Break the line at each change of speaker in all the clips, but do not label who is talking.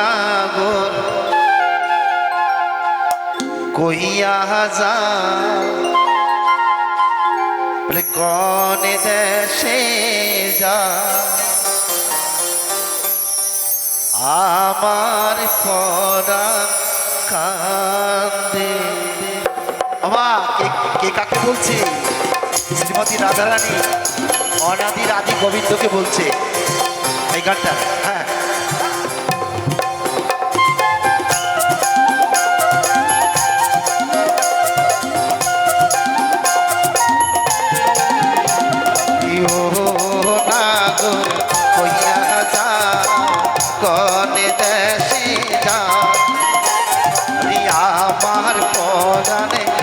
গুণাগর কইয়া যা। কোন দেশে যা? আমার পরা কান্দে। আমা কে কাকে বলছে? শ্রীমতী রাধারানী, অনাদি রাধি গোবিন্দকে বলছে। এই গানটা হ্যাঁ। আমার পরানে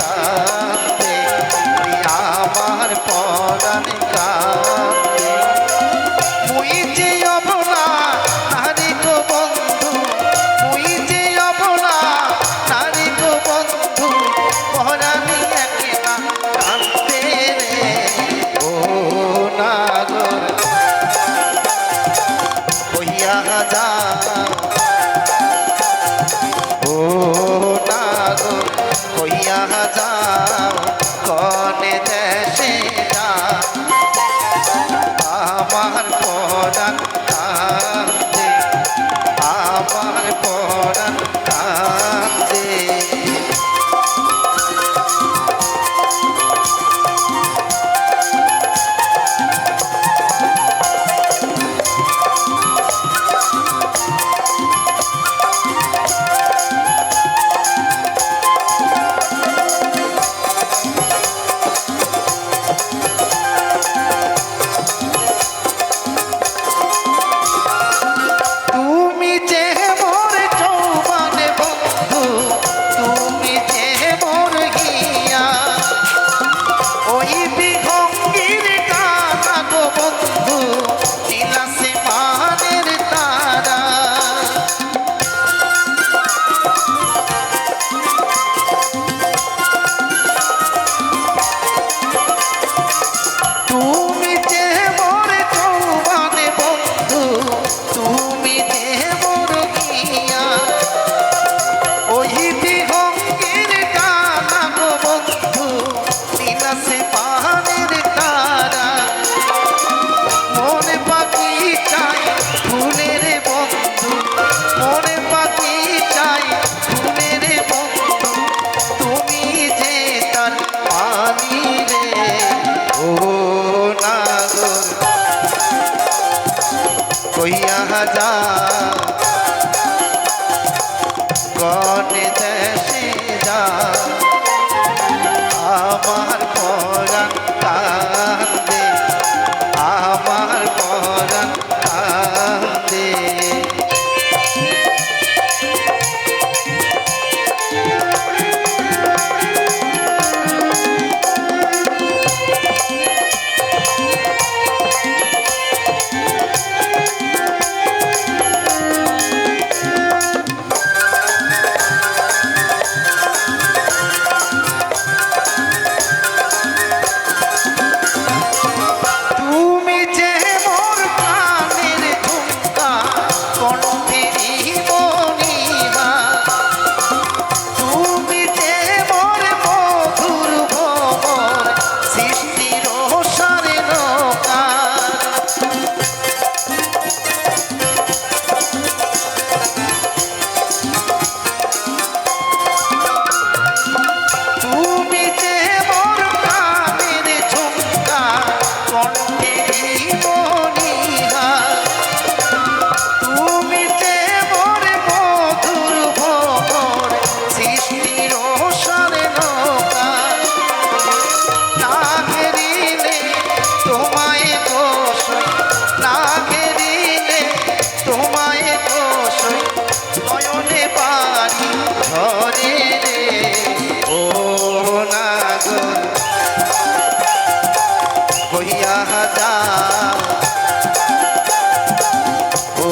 कोई आजा कौन देश जा? आमार পানি ও নাগর কহিয়া যাও। ও